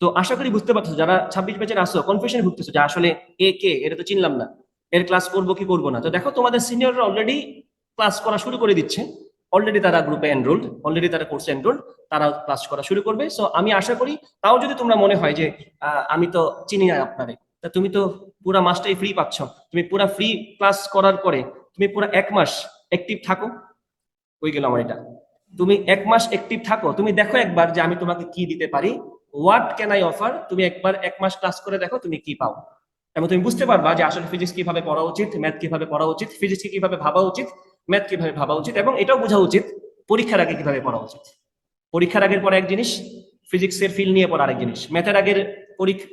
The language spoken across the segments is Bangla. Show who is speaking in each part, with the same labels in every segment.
Speaker 1: তো আশা করি বুঝতে পারছ, যারা ছাব্বিশ ব্যাচের আসো কনফিউশন ভুগতেছো যে আসলে এ কে, এটা তো চিনলাম না। এর ক্লাস করব কি করব না? তো দেখো, তোমাদের সিনিয়ররা অলরেডি ক্লাস করা শুরু করে দিচ্ছে। অলরেডি তারা গ্রুপে এনরোল্ড অলরেডি তারা কোর্সে এনরোল্ড তারা ক্লাস করা শুরু করবে। সো আমি আশা করি, তাও যদি তোমরা মনে হয় যে আমি তো চিনি না আপনারে, তা তুমি তো পুরা মাসটাই ফ্রি পাচ্ছ। তুমি পুরা ফ্রি ক্লাস করার পরে, তুমি পুরা এক মাস অ্যাক্টিভ থাকো। ওই গেল আমার এটা। তুমি এক মাস অ্যাক্টিভ থাকো। তুমি দেখো একবার যে আমি তোমাকে কি দিতে পারি। হোয়াট ক্যান আই অফার তুমি একবার এক মাস ক্লাস করে দেখো তুমি কি পাও। এবং তুমি বুঝতে পারবা যে আসলে ফিজিক্স কীভাবে পড়া উচিত ম্যাথ কীভাবে পড়া উচিত ফিজিক্স কীভাবে ভাবা উচিত ম্যাথ কীভাবে ভাবা উচিত, এবং এটাও বোঝা উচিত পরীক্ষার আগে কীভাবে পড়া উচিত। পরীক্ষার আগের পরে এক জিনিস ফিজিক্স এর ফিল নিয়ে পড়া আরেক জিনিস। ম্যাথের আগের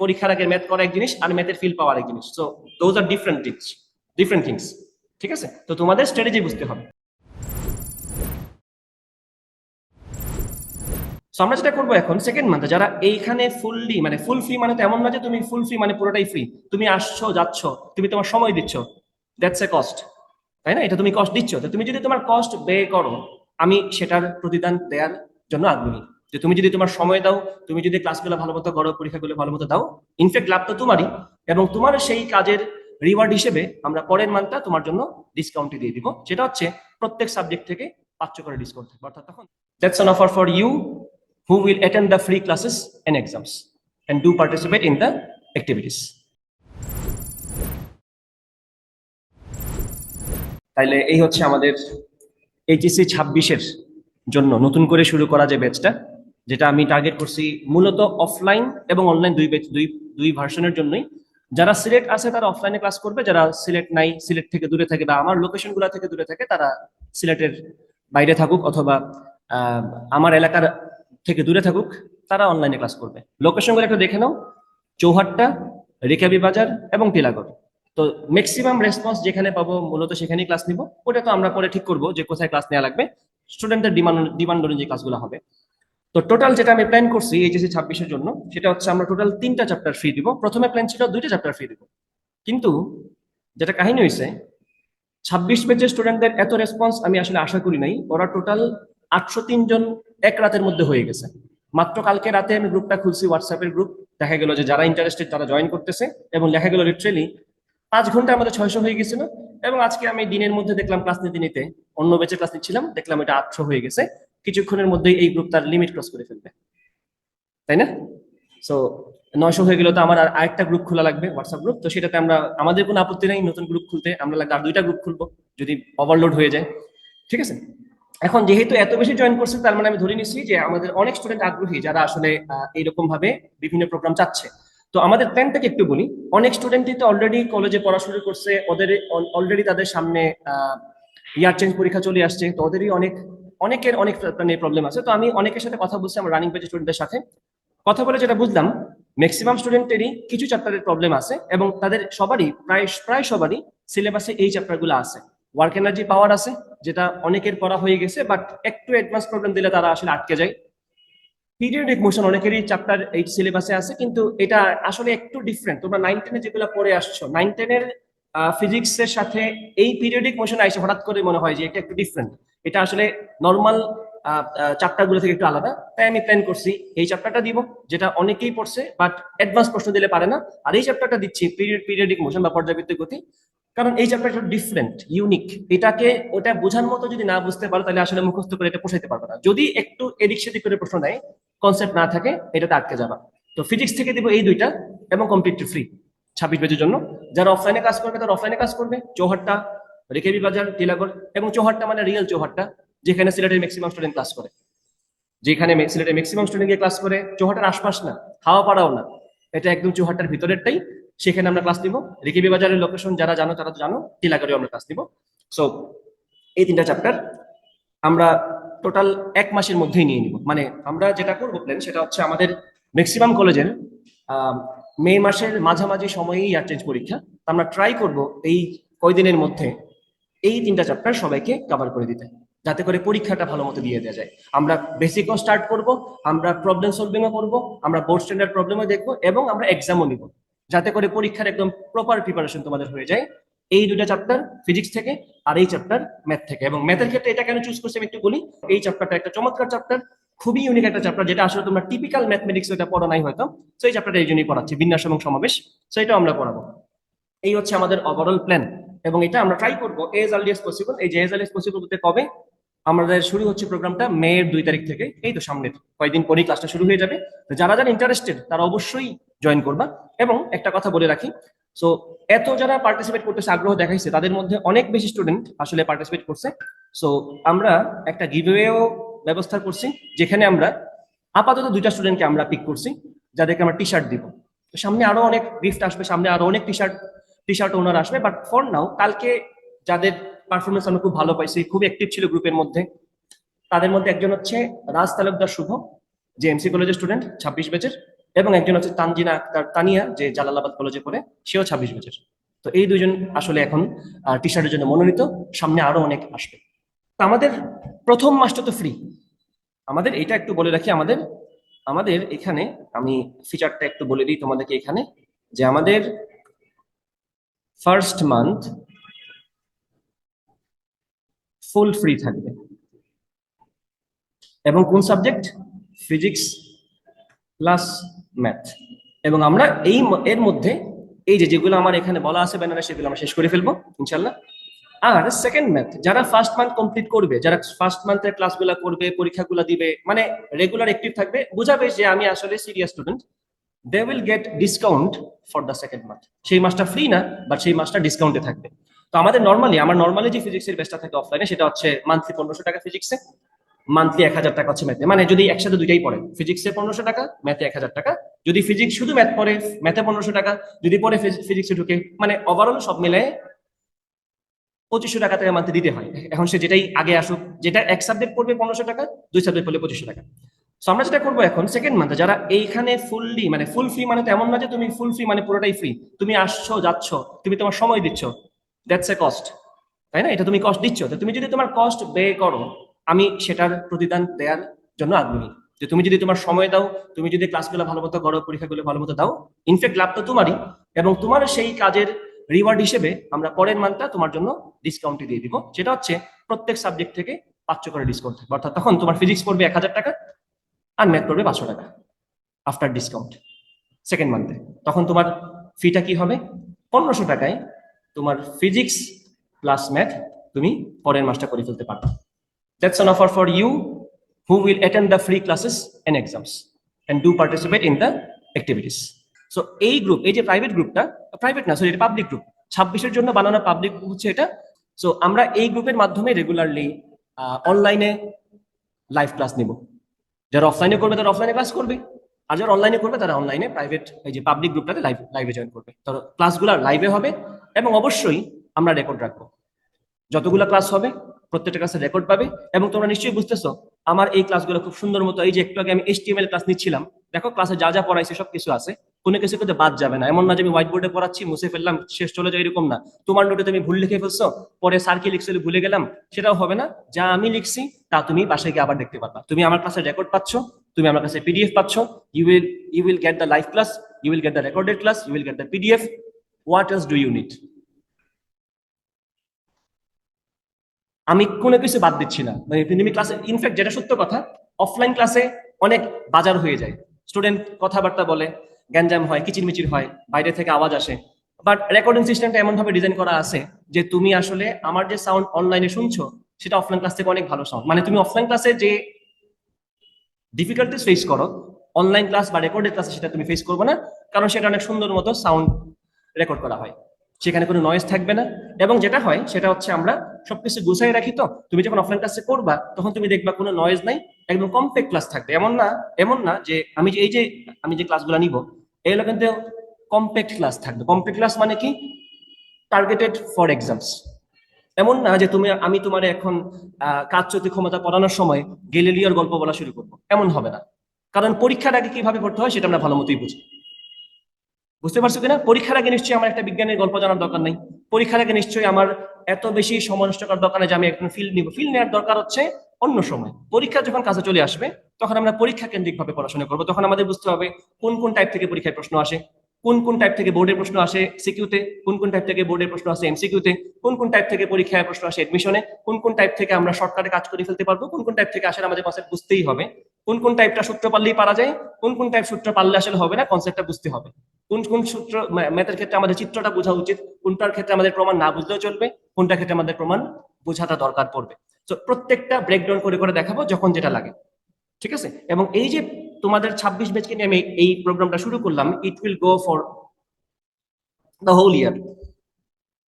Speaker 1: পরীক্ষার আগের ম্যাথ করা এক জিনিস, আর ম্যাথের ফিল পাওয়া আরেক জিনিস। So those are different things different things ঠিক আছে? তো তোমাদের স্ট্র্যাটেজি বুঝতে হবে। আমরা যেটা করব এখন সেকেন্ড মান্থে যারা এইখানে ফুললি মানে ফুল ফ্রি মানে তো এমন না যে তুমি ফুল ফ্রি মানে পুরোটাই ফ্রি তুমি আসছো, যাচ্ছ, তুমি তোমার সময় দিচ্ছ। দ্যাটস এ কস্ট তাই না? এটা তুমি কস্ট দিচ্ছ। তো তুমি যদি তোমার কস্ট বে করো, আমি সেটার প্রতিদান দেওয়ার জন্য আগ্রহী। যে তুমি যদি তোমার সময় দাও, তুমি যদি ক্লাসগুলো ভালো মতো করো, পরীক্ষাগুলো ভালো মতো দাও ইনফ্যাক্ট লাভ তো তোমারই। এবং তোমার সেই কাজের রিওয়ার্ড হিসেবে আমরা পরের মান্থটা তোমার জন্য ডিসকাউন্টে দিয়ে দিব। সেটা হচ্ছে প্রত্যেক সাবজেক্ট থেকে পাঁচশো করে ডিসকাউন্ট থাকবে অর্থাৎ তখন that's on offer for you who will attend the free classes and exams and do participate in the activities. তাইলে এই হচ্ছে আমাদের এইচএসসি ছাব্বিশের জন্য নতুন করে শুরু করা যে ব্যাচটা যেটা আমি টার্গেট করছি মূলত অফলাইন এবং অনলাইন দুই ব্যাচ দুই দুই ভার্সনের জন্যই যারা সিলেট আছে তারা অফলাইনে ক্লাস করবে, যারা সিলেট নাই সিলেট থেকে দূরে থাকে বা আমার লোকেশনগুলা থেকে দূরে থাকে, তারা সিলেটের বাইরে থাকুক অথবা আমার এলাকার থেকে দূরে থাকুক, তারা অনলাইনে ক্লাস করবে। লোকেশনগুলো একটু দেখে নাও। চৌহাট্টা, রেকাবি বাজার এবং টিলাগড়। তো ম্যাক্সিমাম রেসপন্স যেখানে পাবো, মূলত সেখানেই ক্লাস নিব। ওটা তো আমরা পরে ঠিক করব যে কোথায় ক্লাস নেওয়া লাগবে। স্টুডেন্টদের ডিমান্ড ডিমান্ড অনুযায়ী ক্লাসগুলো হবে। তো টোটাল যেটা আমি প্ল্যান করছি এইচএসসি ছাব্বিশের জন্য, সেটা হচ্ছে আমরা টোটাল তিনটা চ্যাপ্টার ফ্রি দিব। প্রথমে প্ল্যান ছিল দুইটা চ্যাপ্টার ফ্রি দিব। কিন্তু যেটা কাহিনী হয়েছে ছাব্বিশ পেজের স্টুডেন্টদের এত রেসপন্স আমি আসলে আশা করি নাই। ওরা টোটাল আটশো জন এক রাতের মধ্যে হয়ে গেছে। মাত্র কালকে রাতে আমি গ্রুপটা খুলছি হোয়াটসঅ্যাপের গ্রুপ। দেখা গেল যে যারা ইন্টারেস্টেড তারা জয়েন করতেছে এবং দেখা গেল লিটারেলি পাঁচ ঘণ্টা আমাদের ছয়শো হয়ে গেছিল এবং আজকে আমি দিনের মধ্যে দেখলাম ক্লাস নিতে নিতে অন্য বেচে ক্লাস নিচ্ছিলাম, দেখলাম এটা আটশো হয়ে গেছে। কিছুক্ষণের মধ্যেই এই গ্রুপ তার লিমিট ক্রস করে ফেলবে। তাই না? সো নয়শো হয়ে গেলে তো আমার আর আরেকটা গ্রুপ খোলা লাগবে হোয়াটসঅ্যাপ গ্রুপ তো সেটাতে আমরা, আমাদের কোনো আপত্তি নেই নতুন গ্রুপ খুলতে। আমরা লাগবে আর দুইটা গ্রুপ খুলবো, যদি ওভারলোড হয়ে যায়। ঠিক আছে? এখন যেহেতু এত বেশি জয়েন করছে, তার মানে আমি ধরে নিচ্ছি যে আমাদের অনেক স্টুডেন্ট আগ্রহী যারা আসলে এইরকম ভাবে বিভিন্ন প্রোগ্রাম চাচ্ছে। তো আমাদের প্ল্যানটাকে একটু বলি। অনেক স্টুডেন্টই তো অলরেডি কলেজে পড়া শুরু করছে, ওদের অলরেডি তাদের সামনে ইয়ার চেঞ্জ পরীক্ষা চলে আসছে, তো ওদেরই অনেক, অনেকের অনেক মানে প্রবলেম আছে। তো আমি অনেকের সাথে কথা বলছি আমার রানিং পেজ স্টুডেন্টদের সাথে। কথা বলে যেটা বুঝলাম ম্যাক্সিমাম স্টুডেন্টেরই কিছু চ্যাপ্টারের প্রবলেম আছে এবং তাদের সবারই, প্রায় প্রায় সবারই সিলেবাসে এই চ্যাপ্টারগুলো আছে। ওয়ার্ক এনার্জি পাওয়ার আছে যেটা অনেকের পড়া হয়ে গেছে বাট একটু অ্যাডভান্স প্রবলেম দিলে তারা আসলে আটকে যায়। পিরিয়ডিক মোশন অনেকেরই চ্যাপ্টার এই সিলেবাসে আছে, কিন্তু এটা আসলে একটু ডিফারেন্ট তোমরা নাইন টেনে যেগুলো পড়ে আসছো নাইন টেনের ফিজিক্স এর সাথে এই পিরিয়ডিক মোশন আইসে হঠাৎ করে মনে হয় যে এটা একটু ডিফারেন্ট এটা আসলে নর্মাল চ্যাপ্টারগুলো থেকে একটু আলাদা। তাই আমি প্ল্যান করছি, এই চ্যাপ্টারটা দিব, যেটা অনেকেই পড়ছে বাট অ্যাডভান্স প্রশ্ন দিলে পারে না। আর এই চ্যাপ্টারটা দিচ্ছি পিরিয়ড পিরিয়ডিক মোশন বা পর্যাবৃত্ত গতি। কারণ এই চ্যাপ্টারটা ডিফারেন্ট ইউনিক এটাকে, ওটা বোঝার মতো যদি না বুঝতে পারো, তাহলে আসলে মুখস্থ করে এটা পোষাইতে পারবে না। যদি একটু এদিক সেদিক করে প্রশ্ন নেয় কনসেপ্ট না থাকে, এটাতে আটকে যাবা। তো ফিজিক্স থেকে দিব এই দুইটা, এবং কমপ্লিটলি ফ্রি ছাব্বিশ পেজের জন্য। যারা অফলাইনে কাজ করবে, তারা অফলাইনে কাজ করবে। চৌহাট্টা রেকেবি বাজার, টিলাগড়, এবং চৌহাট্টা মানে রিয়েল চৌহাট্টা, যেখানে সিলেটের ম্যাক্সিমাম স্টুডেন্ট ক্লাস করে। যেখানে সিলেটের ম্যাক্সিমাম স্টুডেন্ট গিয়ে ক্লাস করে চৌহাটার আশপাশ না, হাওয়া পাড়াও না। এটা একদম চৌহাট্টার ভিতরেরটাই। সেখানে আমরা ক্লাস নিব। রেকিবি বাজারের লোকেশন যারা জানো, তারা তো জানো, টিলাগড়েও আমরা ক্লাস নিব। সো এই তিনটা চ্যাপ্টার আমরা টোটাল এক মাসের মধ্যেই নিয়ে নিব। মানে আমরা যেটা করব প্ল্যান সেটা হচ্ছে আমাদের ম্যাক্সিমাম কলেজের মে মাসের মাঝামাঝি সময়েই চেঞ্জ পরীক্ষা। আমরা ট্রাই করব এই কয়দিনের মধ্যে এই তিনটা চ্যাপ্টার সবাইকে কভার করে দিতে, যাতে করে পরীক্ষাটা ভালো মতো দিয়ে দেওয়া যায়। আমরা বেসিকও স্টার্ট করব, আমরা প্রবলেম সলভিংও করব, আমরা বোর্ড স্ট্যান্ডার্ড প্রবলেমও দেখব, এবং আমরা এক্সামও নিব। যাতে করে পরীক্ষার একদম প্রপার প্রিপারেশন তোমাদের হয়ে যায়। এই দুটা চ্যাপ্টার ফিজিক্স থেকে আর এই চ্যাপ্টার ম্যাথ থেকে। এবং ম্যাথের ক্ষেত্রে এটা কেন চুজ করছি আমি একটু বলি। এই চ্যাপ্টারটা একটা চমৎকার চ্যাপ্টার খুবই ইউনিক একটা চ্যাপ্টার যেটা আসলে তোমরা টিপিক্যাল ম্যাথমেটিক্স এটা পড়ো নাই হয়তো। তো এই চ্যাপ্টারটা এই জন্যই পড়াচ্ছি, বিন্যাস এবং সমাবেশ। তো এটাও আমরা পড়াবো। এই হচ্ছে আমাদের ওভারঅল প্ল্যান এবং এটা আমরা ট্রাই করব এজ আর্লি এস পসিবল এই যে এজ আর্লি পসিবল বলতে কবে? আমাদের শুরু হচ্ছে প্রোগ্রামটা মেয়ের দুই তারিখ থেকে। এই তো সামনের কয়েকদিন পরেই ক্লাসটা শুরু হয়ে যাবে। যারা যারা ইন্টারেস্টেড তারা অবশ্যই জয়েন করবা। এবং একটা কথা বলে রাখি সো এত যারা পার্টিসিপেট করতেছে, আগ্রহ দেখাইছে, তাদের মধ্যে অনেক বেশি স্টুডেন্ট আসলে পার্টিসিপেট করছে। সো আমরা একটা গিভওয়েও ব্যবস্থা করছি, যেখানে আমরা আপাতত দুইটা স্টুডেন্টকে আমরা পিক করছি, যাদেরকে আমরা টি শার্ট দিব। তো সামনে আরও অনেক গিফট আসবে, সামনে আরও অনেক টি শার্ট টি শার্ট ওনার আসবে বাট ফর নাও কালকে যাদের পারফরমেন্স আমরা খুব ভালো পাইছি, খুব অ্যাক্টিভ ছিল গ্রুপের মধ্যে। তাদের মধ্যে একজন হচ্ছে রাজ তালুকদার শুভ, যে এমসি কলেজের স্টুডেন্ট ছাব্বিশ বেচের এবং একজন হচ্ছে তানজিনা আক্তার তানিয়া, যে জালালাবাদ কলেজে পড়ে, সেও ছাব্বিশ বেচের তো এই দুজন আসলে এখন টি শার্টের জন্য মনোনীত, সামনে আরও অনেক আসবে। তো আমাদের প্রথম মাসটা তো ফ্রি আমাদের এটা একটু বলে রাখি, আমাদের আমাদের এখানে, আমি ফিচারটা একটু বলে দিই তোমাদেরকে এখানে, যে আমাদের ফার্স্ট মান্থ ফুল ফ্রি থাকবে। এবং কোন সাবজেক্ট ফিজিক্স প্লাস ম্যাথ এবং আমরা এই এর মধ্যে এই যে যেগুলো আমার এখানে বলা আছে ব্যানারে সেগুলো আমরা শেষ করে ফেলব ইনশাল্লাহ আর সেকেন্ড ম্যাথ যারা ফার্স্ট মান্থ কমপ্লিট করবে, যারা ফার্স্ট মান্থের ক্লাসগুলো করবে, পরীক্ষাগুলো দিবে মানে রেগুলার অ্যাক্টিভ থাকবে, বুঝাবে যে আমি আসলে serious student they will get discount for the second month সেই মাসটা ফ্রি না বাট সেই মাসটা ডিসকাউন্টে থাকবে। তো আমাদের নর্মালি আমার নর্মালি যে ফিজিক্সের বেসটা থাকে অফলাইনে সেটা হচ্ছে মান্থলি পনেরোশো টাকা ফিজিক্সে মান্থলি এক হাজার টাকা হচ্ছে ম্যাথে মানে যদি একসাথে দুইটাই পড়ে ফিজিক্সে পনেরোশো টাকা ম্যাথে এক হাজার টাকা। যদি ফিজিক্স শুধু ম্যাথ পড়ে ম্যাথে পনেরোশো টাকা, যদি পরে ফিজিক্সে ঢুকে মানে ওভারঅল সব মিলে পঁচিশশো টাকা থেকে মান্থলি দিতে হয়। এখন সে যেটাই আগে আসুক, যেটা এক সাবজেক্ট পড়বে পনেরোশো টাকা, দুই সাবজেক্ট পড়লে পঁচিশশো টাকা। সো আমরা যেটা করব এখন সেকেন্ড মান্থে যারা এইখানে ফুললি মানে ফুল ফ্রি মানে তো এমন না যে তুমি ফুল ফ্রি মানে পুরোটাই ফ্রি তুমি আসছো, যাচ্ছ, তুমি তোমার সময় দিচ্ছ। দ্যাটস এ কস্ট তাই না? এটা তুমি কস্ট দিচ্ছ। তো তুমি যদি তোমার কস্ট বে করো, আমি সেটার প্রতিদান দেওয়ার জন্য আগ্রহী। যে তুমি যদি তোমার সময় দাও, তুমি যদি ক্লাসগুলো ভালো মতো করো, পরীক্ষাগুলো ভালো মতো দাও ইনফ্যাক্ট লাভ তো তোমারই। এবং তোমার সেই কাজের রিওয়ার্ড হিসেবে আমরা পরের মান্থটা তোমার জন্য ডিসকাউন্টে দিয়ে দিব। সেটা হচ্ছে প্রত্যেক সাবজেক্ট থেকে পাঁচশো করে ডিসকাউন্ট থাকবে। অর্থাৎ তখন তোমার ফিজিক্স পড়বে এক হাজার টাকা আর ম্যাথ পড়বে পাঁচশো টাকা আফটার ডিসকাউন্ট সেকেন্ড মান্থে তখন তোমার ফিটা কি হবে? পনেরোশো টাকায় তোমার ফিজিক্স প্লাস ম্যাথ তুমি পরের মাসটা করে ফেলতে পারবে। That's on offer for you who will attend the free classes and exams and do participate in the activities. So এই গ্রুপ এই যে প্রাইভেট গ্রুপটা প্রাইভেট না সরি এটা পাবলিক গ্রুপ ছাব্বিশের জন্য বানানো পাবলিক হচ্ছে এটা। সো আমরা এই গ্রুপের মাধ্যমে রেগুলারলি অনলাইনে লাইভ ক্লাস নিব। যারা অফলাইনে করবে, তারা অফলাইনে ক্লাস করবে। আর যারা অনলাইনে করবে, তারা অনলাইনে প্রাইভেট এই যে পাবলিক গ্রুপটাতে লাইভ লাইভে জয়েন করবে। তো ক্লাসগুলো লাইভে হবে এবং অবশ্যই আমরা রেকর্ড রাখব। যতগুলো ক্লাস হবে, প্রত্যেকটা ক্লাসের রেকর্ড পাবে এবং তোমরা নিশ্চয়ই বুঝতেছো, আমার এই ক্লাসগুলো খুব সুন্দর মতো, এই যে একটু আগে আমি এইচটিএমএল ক্লাস নিচ্ছিলাম, দেখো ক্লাসে যা যা পড়াইছে সব কিছু আছে, কোনো কিছু কিন্তু বাদ যাবে না। এমন না যে আমি হোয়াইট বোর্ডে পড়াচ্ছি, মুছে ফেললাম, শেষ চলে যায় এরকম না। তোমার নোটে তুমি ভুল লিখে ফেলছো, পরে স্যার কি লিখছিল ভুলে গেলাম, সেটাও হবে না। যা আমি লিখছি, তা তুমি বাসায় গিয়ে আবার দেখতে পারবা। তুমি আমার ক্লাসের রেকর্ড পাচ্ছ তুমি আমার কাছে পিডিএফ পাচ্ছ। You will you will get the live class you will get the recorded class you will get the PDF what else do you need আমি কোনো কিছু বাদ দিচ্ছি না। মানে তুমি ক্লাসে ইনফ্যাক্ট যেটা সত্য কথা অফলাইন ক্লাসে অনেক বাজার হয়ে যায়। স্টুডেন্ট কথাবার্তা বলে, গ্যাঞ্জাম হয়, কিচিরমিচির হয়, বাইরে থেকে আওয়াজ আসে। বাট রেকর্ডিং সিস্টেমটা এমন ভাবে ডিজাইন করা আছে যে তুমি আসলে আমার যে সাউন্ড অনলাইনে শুনছো, সেটা অফলাইন ক্লাস থেকে অনেক ভালো সাউন্ড মানে তুমি অফলাইন ক্লাসে যে ডিফিকাল্টিস ফেস করো। অনলাইন ক্লাস বা রেকর্ডেড ক্লাসে সেটা তুমি ফেস করবে না, কারণ সেটা অনেক সুন্দর মতো সাউন্ড রেকর্ড করা হয়। সেখানে কোনো নয়েজ থাকবে না। এবং যেটা হয়, সেটা হচ্ছে আমরা সবকিছু গুছাই রাখি তো। তুমি যখন অফলাইন ক্লাসে করবা, তখন তুমি দেখবা কোনো নয়েজ নাই, একদম কমপ্যাক্ট ক্লাস থাকবে। এমন না এমন না যে আমি যে, এই যে আমি যে ক্লাসগুলো নিব, এগুলো কিন্তু কমপ্যাক্ট ক্লাস থাকবে। কমপ্যাক্ট ক্লাস মানে কি? টার্গেটেড ফর এক্সামস এমন না যে তুমি, আমি তোমার এখন কাজ ক্ষমতা পড়ানোর সময় গেলিলিওর গল্প বলা শুরু করব। এমন হবে না। কারণ পরীক্ষার আগে কীভাবে পড়তে হয় সেটা আমরা ভালো মতোই বুঝি। বুঝতে পারছ কিনা? পরীক্ষার আগে নিশ্চয়ই আমার একটা বিজ্ঞানের গল্প জানার দরকার নেই। পরীক্ষার আগে নিশ্চয়ই আমার এত বেশি সময় নষ্ট করার দরকার যে আমি এখন ফিল্ড নিব। ফিল্ড নেওয়ার দরকার হচ্ছে অন্য সময়। পরীক্ষা যখন কাছে চলে আসবে, তখন আমরা পরীক্ষা কেন্দ্রিক ভাবে পড়াশোনা করব। তখন আমাদের বুঝতে হবে কোন কোন টাইপ থেকে পরীক্ষায় প্রশ্ন আসে। কোন কোন টাইপ থেকে বোর্ডের প্রশ্ন আসে সিকিউতে কোন কোন টাইপ থেকে বোর্ডের প্রশ্ন আসে এমসিকিউতে কোন কোন টাইপ থেকে পরীক্ষায় প্রশ্ন আসে এডমিশনে কোন কোন টাইপ থেকে আমরা শর্টকাটে কাজ করে ফেলতে পারব, কোন কোন টাইপ থেকে আসলে আমাদের কনসেপ্ট বুঝতেই হবে, কোন কোন টাইপটা সূত্র পারলেই পারা যায়, কোন কোন টাইপ সূত্র পারলে আসলে হবে না কনসেপ্টটা বুঝতে হবে। কোন কোন সূত্র ম্যাথের ক্ষেত্রে আমাদের চিত্রটা বোঝা উচিত, কোনটার ক্ষেত্রে আমাদের প্রমাণ না বুঝলেও চলবে, কোনটার ক্ষেত্রে আমাদের প্রমাণ বোঝাটা দরকার পড়বে। তো প্রত্যেকটা ব্রেকডাউন করে করে দেখাবো যখন যেটা লাগে। ঠিক আছে? এবং এই যে তোমাদের ছাব্বিশ ব্যাচকে নিয়ে আমি এই প্রোগ্রামটা শুরু করলাম। It will go for the whole year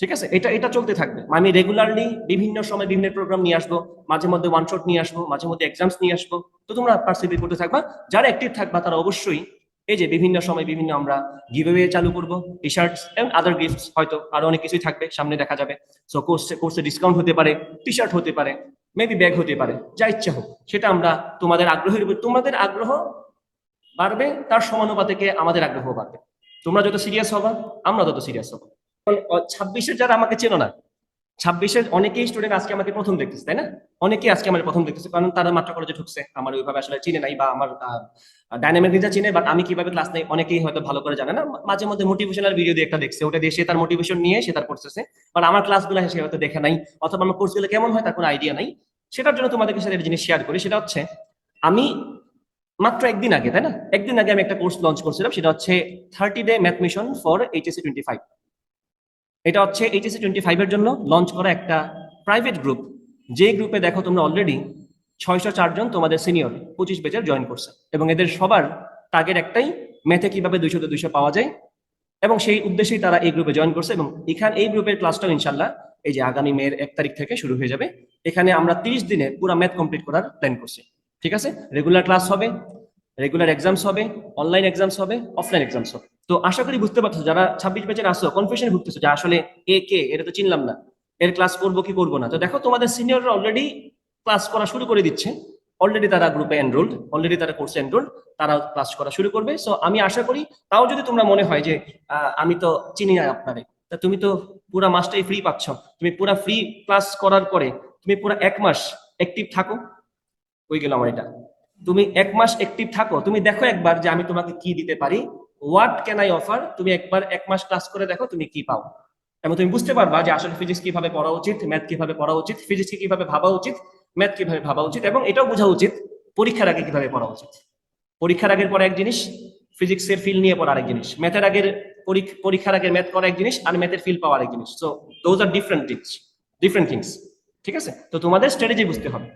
Speaker 1: ঠিক আছে? এটা এটা চলতে থাকবে। আমি রেগুলারলি বিভিন্ন সময় বিভিন্ন প্রোগ্রাম নিয়ে আসব। মাঝে মধ্যে ওয়ান শট নিয়ে আসব, মাঝে মধ্যে এক্সামস নিয়ে আসব। তো তোমরা পার্টিসিপেট করতে থাকবা। যারা অ্যাক্টিভ থাকবা, তারা অবশ্যই এই যে বিভিন্ন সময় বিভিন্ন আমরা গিভওয়ে চালু করব টি শার্টস এবং আদার গিফটস হয়তো আরও অনেক কিছুই থাকবে, সামনে দেখা যাবে। সো কোর্সে কোর্সে ডিসকাউন্ট হতে পারে টি শার্ট হতে পারে। মেবি ব্যাগ হতে পারে, যা ইচ্ছা হোক, সেটা আমরা তোমাদের আগ্রহের উপর, তোমাদের আগ্রহ বাড়বে, তার সমানুপাতিকে আমাদের আগ্রহ বাড়বে। তোমরা যত সিরিয়াস হবা, আমরা তত সিরিয়াস হব। ছাব্বিশের যারা আমাকে চেনো না ছাব্বিশের অনেকেই স্টুডেন্ট আজকে আমাকে প্রথম দেখতেছে, তাই না? অনেকেই আজকে আমার প্রথম দেখতেছে, কারণ তারা মাত্র কলেজে ঢুকছে। আমার ওইভাবে আসলে চিনে নাই বা আমার ডাইনামিক রিজা চিনে বাট আমি কীভাবে ক্লাস নেই অনেকেই হয়তো ভালো করে জানে না। মাঝে মধ্যে মোটিভেশনাল ভিডিও দিয়ে একটা দেখছে, ওটা দিয়ে সে তার মোটিভেশন নিয়ে সে তার করতেছে। বাট আমার ক্লাসগুলো সে হয়তো দেখে নাই, অথবা আমার কোর্সগুলো কেমন হয় তার কোনো আইডিয়া নাই। সেটার জন্য তোমাদেরকে সাথে জিনিস শেয়ার করি, সেটা হচ্ছে আমি মাত্র একদিন আগে, তাই না? একদিন আগে আমি একটা কোর্স লঞ্চ করছিলাম, সেটা হচ্ছে thirty day math mission for HSC twenty five এটা হচ্ছে এইচএসসি টোয়েন্টি ফাইভের জন্য লঞ্চ করা একটা প্রাইভেট গ্রুপ যে গ্রুপে দেখো তোমরা অলরেডি ছয়শো চারজন তোমাদের সিনিয়র পঁচিশ বেচের জয়েন করছে। এবং এদের সবার টার্গেট একটাই ম্যাথে কীভাবে দুইশো তো দুইশো পাওয়া যায়। এবং সেই উদ্দেশ্যেই তারা এই গ্রুপে জয়েন করছে এবং এখানে, এই গ্রুপের ক্লাসটাও ইনশাল্লাহ এই যে আগামী মেয়ের এক তারিখ থেকে শুরু হয়ে যাবে। এখানে আমরা তিরিশ দিনে পুরো ম্যাথ কমপ্লিট করার প্ল্যান করছি। ঠিক আছে? রেগুলার ক্লাস হবে রেগুলার এক্সামস হবে অনলাইন এক্সামস হবে অফলাইন এক্সামস হবে। তো আশা করি বুঝতে পারছ, যারা ছাব্বিশ ব্যাচের আসো কনফিউশন ভুগতেছো যে আসলে এ কে, এটা তো চিনলাম না। এর ক্লাস করব কি করব না? তো দেখো, তোমাদের সিনিয়ররা অলরেডি ক্লাস করা শুরু করে দিচ্ছে। অলরেডি তারা গ্রুপে এনরোল্ড অলরেডি তারা কোর্সে এনরোল্ড তারা ক্লাস করা শুরু করবে। সো আমি আশা করি, তাও যদি তোমরা মনে হয় যে আমি তো চিনি না আপনারে, তা তুমি তো পুরা মাসটাই ফ্রি পাচ্ছ। তুমি পুরা ফ্রি ক্লাস করার পরে, তুমি পুরা এক মাস অ্যাক্টিভ থাকো। ওই গেল আমার এটা। তুমি এক মাস অ্যাক্টিভ থাকো, তুমি দেখো একবার যে আমি তোমাকে কি দিতে পারি। হোয়াট ক্যান আই অফার তুমি একবার এক মাস ক্লাস করে দেখো তুমি কি পাও। এবং তুমি বুঝতে পারবা যে আসলে ফিজিক্স কীভাবে পড়া উচিত ম্যাথ কীভাবে পড়া উচিত ফিজিক্স কীভাবে ভাবা উচিত ম্যাথ কীভাবে ভাবা উচিত, এবং এটাও বোঝা উচিত পরীক্ষার আগে কীভাবে পড়া উচিত। পরীক্ষার আগের পর এক জিনিস ফিজিক্সের ফিল নিয়ে পড়া আরেক জিনিস। ম্যাথের আগের পরীক- পরীক্ষার আগের ম্যাথ করা এক জিনিস, আর ম্যাথের ফিল পাওয়া আরেক জিনিস। So those are different things different things ঠিক আছে? তো তোমাদের স্ট্র্যাটেজি বুঝতে হবে।